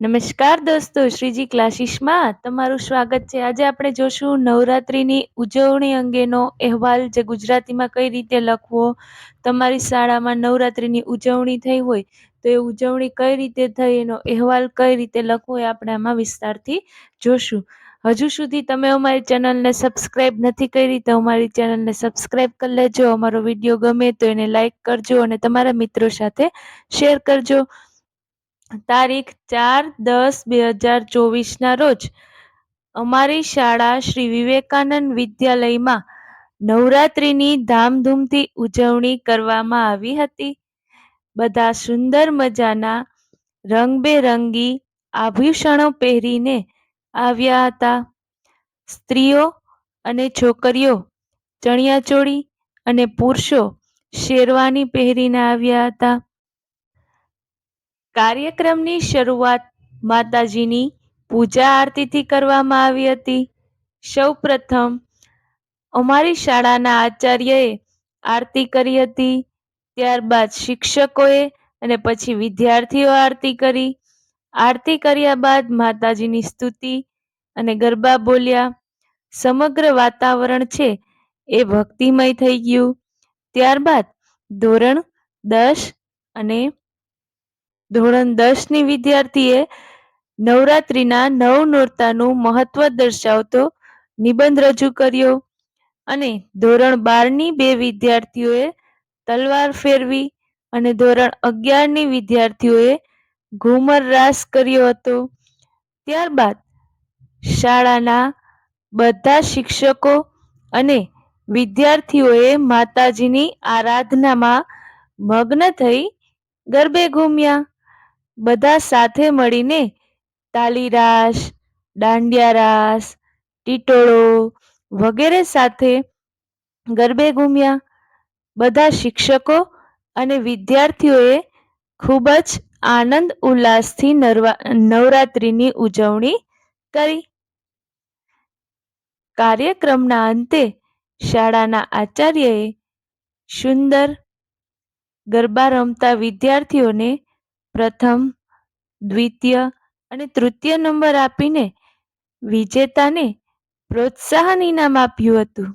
નમસ્કાર દોસ્તો, શ્રીજી ક્લાસીસમાં તમારું સ્વાગત છે. આજે આપણે જોશું નવરાત્રિની ઉજવણી અંગેનો અહેવાલ જે ગુજરાતીમાં કઈ રીતે લખવો, તમારી શાળામાં નવરાત્રિની ઉજવણી થઈ હોય તો એ ઉજવણી કઈ રીતે થઈ, એનો અહેવાલ કઈ રીતે લખવો એ આપણે આમાં વિસ્તારથી જોશું. હજુ સુધી તમે અમારી ચેનલને સબસ્ક્રાઈબ નથી કરી તો અમારી ચેનલને સબસ્ક્રાઈબ કરી લેજો. અમારો વીડિયો ગમે તો એને લાઈક કરજો અને તમારા મિત્રો સાથે શેર કરજો. તારીખ ચાર દસ બે હજાર ચોવીસના રોજ અમારી શાળા શ્રી વિવેકાનંદ વિદ્યાલયમાં નવરાત્રિની ધામધૂમથી ઉજવણી કરવામાં આવી હતી. બધા સુંદર મજાના રંગબેરંગી આભૂષણો પહેરીને આવ્યા હતા. સ્ત્રીઓ અને છોકરીઓ ચણિયાચોળી અને પુરુષો શેરવાની પહેરીને આવ્યા હતા. કાર્યક્રમની શરૂઆત માતાજીની પૂજા આરતીથી કરવામાં આવી હતી. સૌ પ્રથમ અમારી શાળાના આચાર્યએ આરતી કરી હતી. ત્યારબાદ શિક્ષકોએ અને પછી વિદ્યાર્થીઓ આરતી કરી. આરતી કર્યા બાદ માતાજીની સ્તુતિ અને ગરબા બોલ્યા. સમગ્ર વાતાવરણ છે એ ભક્તિમય થઈ ગયું. ત્યારબાદ ધોરણ દસ અને ધોરણ દસની વિદ્યાર્થીએ નવરાત્રિના નવ નોરતાનું મહત્વ દર્શાવતો નિબંધ રજૂ કર્યો અને ધોરણ બારની બે વિદ્યાર્થીઓએ તલવાર ફેરવી અને ધોરણ અગિયારની વિદ્યાર્થીઓએ ઘુમર રાસ કર્યો હતો. ત્યારબાદ શાળાના બધા શિક્ષકો અને વિદ્યાર્થીઓએ માતાજીની આરાધનામાં મગ્ન થઈ ગરબે ઘૂમ્યા. બધા સાથે મળીને તાલીરાસ દાંડિયા રાસ ટીટોળો વગેરે સાથે ગરબે ઘૂમ્યા બધા શિક્ષકો અને વિદ્યાર્થીઓએ ખૂબ જ આનંદ, ઉલ્લાસથી નવરાત્રિની ઉજવણી કરી. કાર્યક્રમના અંતે શાળાના આચાર્યએ સુંદર ગરબા રમતા વિદ્યાર્થીઓને પ્રથમ દ્વિતીય અને તૃતીય નંબર આપીને વિજેતાને પ્રોત્સાહન ઇનામ આપ્યું હતું.